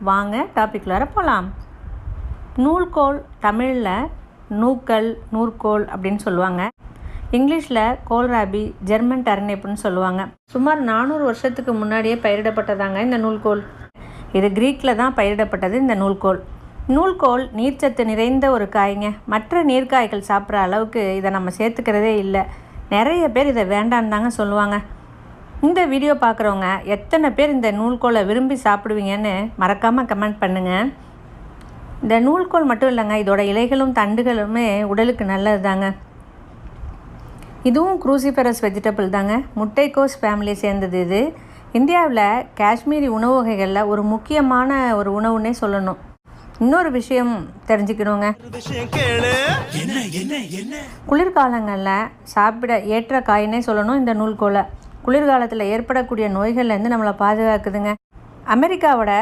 வாங்க டாபிக்லார போகலாம் நூல்கோல் தமிழில் நூக்கல் நூற்கோல் அப்படின்னு சொல்லுவாங்க. இங்கிலீஷில் கோல்ராபி ஜெர்மன் டர்னேப்புன்னு சொல்லுவாங்க. சுமார் நானூறு வருஷத்துக்கு முன்னாடியே பயிரிடப்பட்டதாங்க இந்த நூல்கோல். இது கிரீக்கில் தான் பயிரிடப்பட்டது இந்த நூல்கோல். நூல்கோல் நீர்ச்சத்து நிறைந்த ஒரு காய்ங்க. மற்ற நீர்க்காய்கள் சாப்பிட்ற அளவுக்கு இதை நம்ம சேர்த்துக்கிறதே இல்லை. நிறைய பேர் இதை வேண்டான்னு தாங்க சொல்லுவாங்க. இந்த வீடியோ பார்க்குறவங்க எத்தனை பேர் இந்த நூல்கோலை விரும்பி சாப்பிடுவீங்கன்னு மறக்காமல் கமெண்ட் பண்ணுங்கள் இந்த நூல்கோல் மட்டும் இல்லைங்க இதோட இலைகளும் தண்டுகளுமே உடலுக்கு நல்லது தாங்க இதுவும் குரூசிஃபரஸ் வெஜிடபிள் தாங்க. முட்டைக்கோஸ் ஃபேமிலியை சேர்ந்தது இது. இந்தியாவில் காஷ்மீரி உணவு வகைகளில் ஒரு முக்கியமான ஒரு உணவுன்னே சொல்லணும். இன்னொரு விஷயம் தெரிஞ்சுக்கணுங்க. குளிர்காலங்களில் சாப்பிட ஏற்ற காயினே சொல்லணும் இந்த நூல்கோலை. குளிர்காலத்தில் ஏற்படக்கூடிய நோய்கள்லேருந்து நம்மளை பாதுகாக்குதுங்க. அமெரிக்காவோட